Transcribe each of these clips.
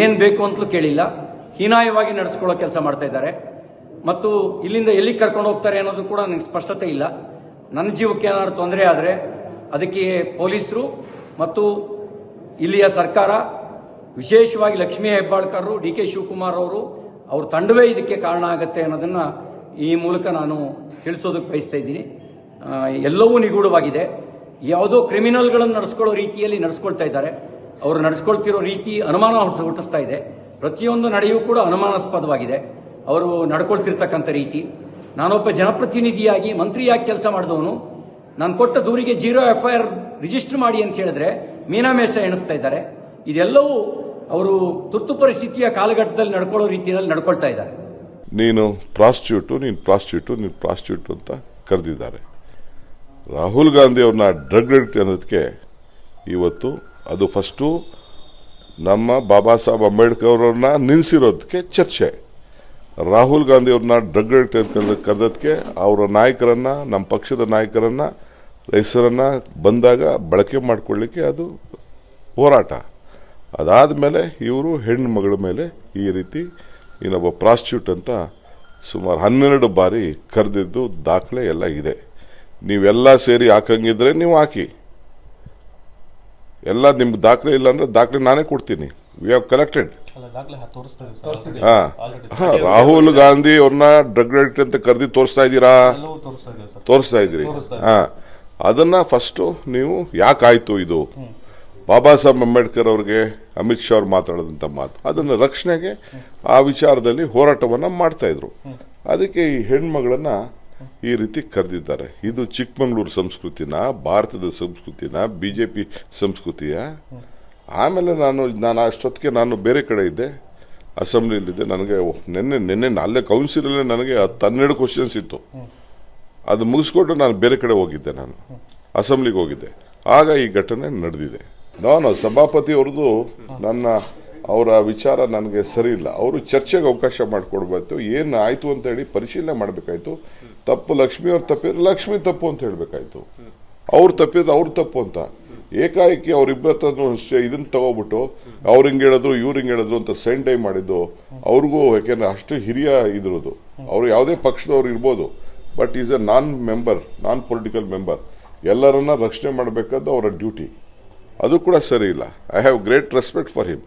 ಏನು ಬೇಕು ಅಂತಲೂ ಕೇಳಿಲ್ಲ. ಹೀನಾಯವಾಗಿ ನಡೆಸ್ಕೊಳ್ಳೋ ಕೆಲಸ ಮಾಡ್ತಾ ಇದ್ದಾರೆ. ಮತ್ತು ಇಲ್ಲಿಂದ ಎಲ್ಲಿಗೆ ಕರ್ಕೊಂಡು ಹೋಗ್ತಾರೆ ಅನ್ನೋದು ಕೂಡ ನನಗೆ ಸ್ಪಷ್ಟತೆ ಇಲ್ಲ. ನನ್ನ ಜೀವಕ್ಕೆ ಏನಾದ್ರು ತೊಂದರೆ ಆದರೆ ಅದಕ್ಕೆ ಪೊಲೀಸರು ಮತ್ತು ಇಲ್ಲಿಯ ಸರ್ಕಾರ, ವಿಶೇಷವಾಗಿ ಲಕ್ಷ್ಮೀ ಹೆಬ್ಬಾಳ್ಕರ್ ಡಿ ಕೆ ಶಿವಕುಮಾರ್ ಅವರು, ಅವ್ರ ತಂಡವೇ ಇದಕ್ಕೆ ಕಾರಣ ಆಗುತ್ತೆ ಅನ್ನೋದನ್ನು ಈ ಮೂಲಕ ನಾನು ತಿಳಿಸೋದಕ್ಕೆ ಬಯಸ್ತಾ ಇದ್ದೀನಿ. ಎಲ್ಲವೂ ನಿಗೂಢವಾಗಿದೆ. ಯಾವುದೋ ಕ್ರಿಮಿನಲ್ಗಳನ್ನು ನಡೆಸ್ಕೊಳ್ಳೋ ರೀತಿಯಲ್ಲಿ ನಡೆಸ್ಕೊಳ್ತಾ ಇದ್ದಾರೆ. ಅವರು ನಡೆಸ್ಕೊಳ್ತಿರೋ ರೀತಿ ಅನುಮಾನ ಹುಟ್ಟ- ಹುಟ್ಟಿಸ್ತಾ ಇದೆ. ಪ್ರತಿಯೊಂದು ನಡೆಯೂ ಕೂಡ ಅನುಮಾನಾಸ್ಪದವಾಗಿದೆ. ಅವರು ನಡ್ಕೊಳ್ತಿರ್ತಕ್ಕಂಥ ರೀತಿ. ನಾನೊಬ್ಬ ಜನಪ್ರತಿನಿಧಿಯಾಗಿ ಮಂತ್ರಿಯಾಗಿ ಕೆಲಸ ಮಾಡಿದವನು, ನಾನು ಕೊಟ್ಟ ದೂರಿಗೆ zero F I R register ಮಾಡಿ ಅಂತ ಹೇಳಿದ್ರೆ ಮೀನಾಮೇಷ ಎಣಿಸ್ತಾ ಇದ್ದಾರೆ. ಇದೆಲ್ಲವೂ ಅವರು ತುರ್ತು ಪರಿಸ್ಥಿತಿಯ ಕಾಲಘಟ್ಟದಲ್ಲಿ ನಡ್ಕೊಳ್ಳೋ ರೀತಿಯಲ್ಲಿ ನಡ್ಕೊಳ್ತಾ ಇದ್ದಾರೆ. ನೀನು ಪ್ರಾಸ್ಟಿಟ್ಯೂಟು ನೀನು ಪ್ರಾಸ್ಟಿಟ್ಯೂಟು, ನೀನು ಪ್ರಾಸ್ಟ್ಯೂಟ್ ಅಂತ ಕರೆದಿದ್ದಾರೆ. ರಾಹುಲ್ ಗಾಂಧಿ ಅವ್ರನ್ನ ಡ್ರಗ್ ಅಡಿಕ್ಟ್ ಅನ್ನೋದಕ್ಕೆ ಇವತ್ತು ಅದು ಫಸ್ಟು ನಮ್ಮ ಬಾಬಾ ಸಾಹೇಬ್ ಅಂಬೇಡ್ಕರ್ ಅವ್ರನ್ನ ನಿಲ್ಲಿಸಿರೋದಕ್ಕೆ ಚರ್ಚೆ. ರಾಹುಲ್ ಗಾಂಧಿ ಅವ್ರನ್ನ ಡ್ರಗ್ ಕರೆದಕ್ಕೆ ಅವರ ನಾಯಕರನ್ನ, ನಮ್ಮ ಪಕ್ಷದ ನಾಯಕರನ್ನ ಹೆಸರನ್ನ ಬಂದಾಗ ಬಳಕೆ ಮಾಡಿಕೊಳ್ಳಿಕ್ಕೆ ಅದು ಹೋರಾಟ. ಅದಾದ ಮೇಲೆ ಇವರು ಹೆಣ್ಣು ಮಗಳ ಮೇಲೆ ಈ ರೀತಿ ಇನ್ನೊಬ್ಬ ಪ್ರಾಸ್ಟ್ಯೂಟ್ ಅಂತ ಸುಮಾರು ಹನ್ನೆರಡು ಬಾರಿ ಕರೆದಿದ್ದು ದಾಖಲೆ ಎಲ್ಲ ಇದೆ. ನೀವೆಲ್ಲ ಸೇರಿ ಹಾಕಂಗಿದ್ರೆ ನೀವು ಹಾಕಿ. ಎಲ್ಲ ನಿಮ್ಗೆ ದಾಖಲೆ ಇಲ್ಲ ಅಂದ್ರೆ ದಾಖಲೆ ನಾನೇ ಕೊಡ್ತೀನಿ. ವಿ ಹ್ಯಾವ್ ಕಲೆಕ್ಟೆಡ್ ಅಲ್ಲ ದಾಖಲೆ ಹಾ- ರಾಹುಲ್ ಗಾಂಧಿ ಅವ್ರನ್ನ ಡ್ರಗ್ ಅಡಿಕ್ಟ್ ಅಂತ ಕರೆದಿ ತೋರಿಸ್ತಾ ಇದ್ದೀರಾ? ತೋರಿಸ್ತಾ ಇದೀವಿ ಸರ್. ತೋರಿಸ್ತಾ ಇದ್ದೀರಿ ತೋರಿಸ್ತಾ ಹಾ. ಅದನ್ನ ಫಸ್ಟು ನೀವು ಯಾಕಾಯ್ತು ಇದು? ಬಾಬಾ ಸಾಹೇಬ್ ಅಂಬೇಡ್ಕರ್ ಅವ್ರಿಗೆ ಅಮಿತ್ ಶಾ ಅವ್ರು ಮಾತಾಡಿದಂಥ ಮಾತು. ಅದನ್ನ ರಕ್ಷಣೆಗೆ ಆ ವಿಚಾರದಲ್ಲಿ ಹೋರಾಟವನ್ನ ಮಾಡ್ತಾ ಇದ್ರು. ಅದಕ್ಕೆ ಈ ಹೆಣ್ಮಗಳನ್ನ ಈ ರೀತಿ ಕರೆದಿದ್ದಾರೆ. ಇದು ಚಿಕ್ಕಮಗಳೂರು ಸಂಸ್ಕೃತಿನ, ಭಾರತದ ಸಂಸ್ಕೃತಿನ, ಬಿಜೆಪಿ ಸಂಸ್ಕೃತಿಯ? ಆಮೇಲೆ ನಾನು ನಾನು ಅಷ್ಟೊತ್ತಿಗೆ ನಾನು ಬೇರೆ ಕಡೆ ಇದ್ದೆ. ಅಸೆಂಬ್ಲಿಯಲ್ಲಿದ್ದೆ ನನಗೆ ನಿನ್ನೆ ನಿನ್ನೆ ಅಲ್ಲೇ ಕೌನ್ಸಿಲಲ್ಲೇ ನನಗೆ ಹತ್ತು ಹನ್ನೆರಡು ಕ್ವಶನ್ಸ್ ಇತ್ತು. ಅದು ಮುಗಿಸ್ಕೊಂಡು ನಾನು ಬೇರೆ ಕಡೆ ಹೋಗಿದ್ದೆ ನಾನು. ಅಸೆಂಬ್ಲಿಗೆ ಹೋಗಿದ್ದೆ. ಆಗ ಈ ಘಟನೆ ನಡೆದಿದೆ. ನಾನು ಸಭಾಪತಿ ಅವ್ರದ್ದು ನನ್ನ, ಅವರ ವಿಚಾರ ನನಗೆ ಸರಿ ಇಲ್ಲ. ಅವರು ಚರ್ಚೆಗೆ ಅವಕಾಶ ಮಾಡಿಕೊಡ್ಬೇಕು ಏನು ಆಯಿತು ಅಂತ ಹೇಳಿ ಪರಿಶೀಲನೆ ಮಾಡಬೇಕಾಯ್ತು. ತಪ್ಪು ಲಕ್ಷ್ಮಿ ಅವ್ರ ತಪ್ಪಿದ್ರೆ ಲಕ್ಷ್ಮಿ ತಪ್ಪು ಅಂತ ಹೇಳ್ಬೇಕಾಯ್ತು. ಅವ್ರು ತಪ್ಪಿದ್ರೆ ಅವ್ರ ತಪ್ಪು ಅಂತ. ಏಕಾಏಕಿ ಅವ್ರಿಬ್ಬರ ಹತ್ರ ಇದನ್ನ ತಗೋಬಿಟ್ಟು ಅವ್ರು ಹಿಂಗೆ ಹೇಳಿದ್ರು, ಇವ್ರು ಹಿಂಗೆ ಹೇಳಿದ್ರು ಅಂತ ಸೆಂಡ್ ಟೈಮ್ ಮಾಡಿದ್ದು, ಅವ್ರಿಗೂ ಯಾಕೆಂದ್ರೆ ಅಷ್ಟು ಹಿರಿಯ ಇದ್ರದು. ಅವ್ರು ಯಾವುದೇ ಪಕ್ಷದವ್ರು ಇರ್ಬೋದು but is a non member non political member ಎಲ್ಲರನ್ನ ರಕ್ಷಣೆ ಮಾಡಬೇಕಾದ್ದು ಅವರ ಡ್ಯೂಟಿ ಅದು ಕೂಡ ಸರಿ ಇಲ್ಲ. I have great respect for him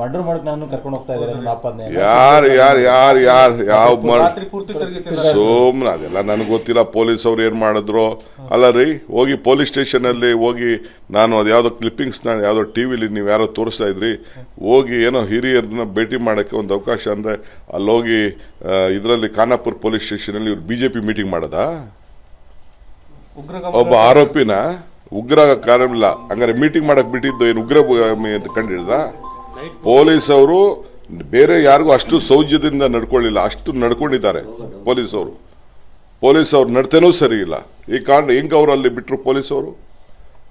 murder ಮಾಡಕ್ ನಾನು ಕರ್ಕೊಂಡು ಹೋಗ್ತಾ ಇದ್ದಾರೆ ಯಾರು ಯಾರು ಯಾರು ಯಾರು ಯಾವ ಸೋಮ್ನ ಅದೆಲ್ಲ ನನಗೆ ಗೊತ್ತಿಲ್ಲ. ಪೊಲೀಸ್ ಅವ್ರು ಏನ್ ಮಾಡಿದ್ರು? ಅಲ್ಲ ರೀ ಹೋಗಿ ಪೊಲೀಸ್ ಸ್ಟೇಷನ್ ಅಲ್ಲಿ ಹೋಗಿ ನಾನು ಅದು ಯಾವ್ದೋ ಕ್ಲಿಪ್ಪಿಂಗ್ಸ್ ಯಾವುದೋ ಯಾವ್ದೋ ಟಿವಿಲಿ ನೀವು ಯಾರೋ ತೋರಿಸ್ತಾ ಇದ್ರಿ. ಹೋಗಿ ಏನೋ ಹಿರಿಯರನ್ನ ಭೇಟಿ ಮಾಡಕ್ಕೆ ಒಂದು ಅವಕಾಶ ಅಂದ್ರೆ ಅಲ್ಲಿ ಹೋಗಿ ಇದರಲ್ಲಿ ಖಾನಾಪುರ್ ಪೊಲೀಸ್ ಸ್ಟೇಷನ್ ಅಲ್ಲಿ ಇವ್ರು ಬಿಜೆಪಿ ಮೀಟಿಂಗ್ ಮಾಡದಾ? ಒಬ್ಬ ಆರೋಪಿನ? ಉಗ್ರ ಕಾರಣ ಹಂಗಾರೆ ಮೀಟಿಂಗ್ ಮಾಡಕ್ ಬಿಟ್ಟಿದ್ದು ಏನು ಉಗ್ರ ಅಂತ ಅಂತ ಹಿಡಿದ ಪೊಲೀಸ್ ಅವರು ಬೇರೆ ಯಾರಿಗೂ ಅಷ್ಟು ಸೌಜ್ಯದಿಂದ ನಡ್ಕೊಳ್ಳಿಲ್ಲ. ಅಷ್ಟು ನಡ್ಕೊಂಡಿದ್ದಾರೆ ಪೊಲೀಸ್ ಅವರು ಪೊಲೀಸ್ ಅವ್ರು ನಡ್ತೇನೂ ಸರಿ ಇಲ್ಲ. ಈ ಕಾರಣ ಹೆಂಗ್ ಅವರು ಅಲ್ಲಿ ಬಿಟ್ರು ಪೊಲೀಸ್ ಅವರು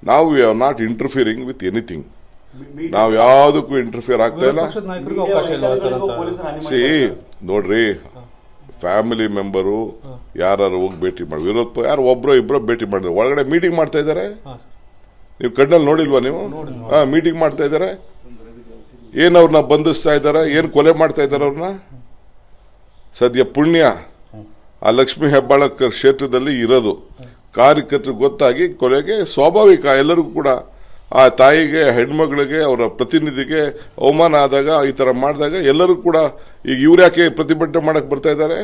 ನಾವು we are not interfering with anything ನಾವು ಯಾವುದಕ್ಕೂ ಇಂಟರ್ಫಿಯರ್ ಆಗ್ತಾ ಇಲ್ಲ. ಇಲ್ಲ ಸಿ ನೋಡ್ರಿ ಫ್ಯಾಮಿಲಿ ಮೆಂಬರು ಯಾರು ಹೋಗಿ ಭೇಟಿ ಮಾಡಿ. ವಿರೋಧ ಯಾರು ಒಬ್ರು ಇಬ್ರು ಭೇಟಿ ಮಾಡಿದ್ರು. ಒಳಗಡೆ ಮೀಟಿಂಗ್ ಮಾಡ್ತಾ ಇದ್ದಾರೆ ನೀವು ಕಣ್ಣಲ್ಲಿ ನೋಡಿಲ್ವಾ ನೀವು? ಹಾ ಮೀಟಿಂಗ್ ಮಾಡ್ತಾ ಇದ್ದಾರೆ ಏನ್ ಅವ್ರನ್ನ ಬಂಧಿಸ್ತಾ ಇದ್ದಾರೆ ಏನ್ ಕೊಲೆ ಮಾಡ್ತಾ ಇದ್ದಾರೆ ಅವ್ರನ್ನ? ಸದ್ಯ ಪುಣ್ಯ. ಆ ಲಕ್ಷ್ಮಿ ಹೆಬ್ಬಾಳ ಕ್ಷೇತ್ರದಲ್ಲಿ ಇರೋದು. ಕಾರ್ಯಕರ್ತರು ಗೊತ್ತಾಗಿ ಕೊಲೆಗೆ ಸ್ವಾಭಾವಿಕ ಎಲ್ಲರಿಗೂ ಕೂಡ ಆ ತಾಯಿಗೆ, ಹೆಣ್ಮಗಳಿಗೆ, ಅವರ ಪ್ರತಿನಿಧಿಗೆ ಅವಮಾನ ಆದಾಗ, ಈ ತರ ಮಾಡಿದಾಗ ಎಲ್ಲರೂ ಕೂಡ ಈಗ ಇವ್ರು ಯಾಕೆ ಪ್ರತಿಭಟನೆ ಮಾಡಕ್ ಬರ್ತಾ ಇದ್ದಾರೆ?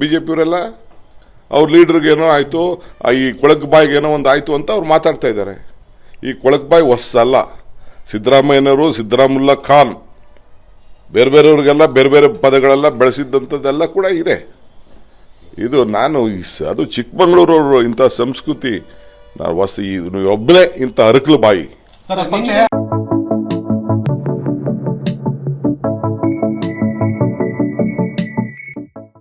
ಬಿಜೆಪಿಯವರೆಲ್ಲ ಅವ್ರ ಲೀಡರ್ಗೆ ಏನೋ ಆಯ್ತು ಈ ಕೊಳಕ್ ಬಾಯಿಗೆ ಏನೋ ಒಂದು ಆಯ್ತು ಅಂತ ಅವ್ರು ಮಾತಾಡ್ತಾ ಇದ್ದಾರೆ. ಈ ಕೊಳಕ್ ಬಾಯಿ ಹೊಸಲ್ಲ ಸಿದ್ದರಾಮಯ್ಯನವರು, ಸಿದ್ದರಾಮುಲ್ಲಾ ಖಾನ್, ಬೇರೆ ಬೇರೆಯವ್ರಿಗೆಲ್ಲ ಬೇರೆ ಬೇರೆ ಪದಗಳೆಲ್ಲ ಬೆಳೆಸಿದ್ದಂಥದ್ದೆಲ್ಲ ಕೂಡ ಇದೆ. ಇದು ನಾನು ಅದು ಚಿಕ್ಕಮಗಳೂರವರು ಇಂಥ ಸಂಸ್ಕೃತಿ, ನಾವು ಈ ಒಬ್ಬನೇ ಇಂಥ ಅರಕಲು ಬಾಯಿ. 再来捧场。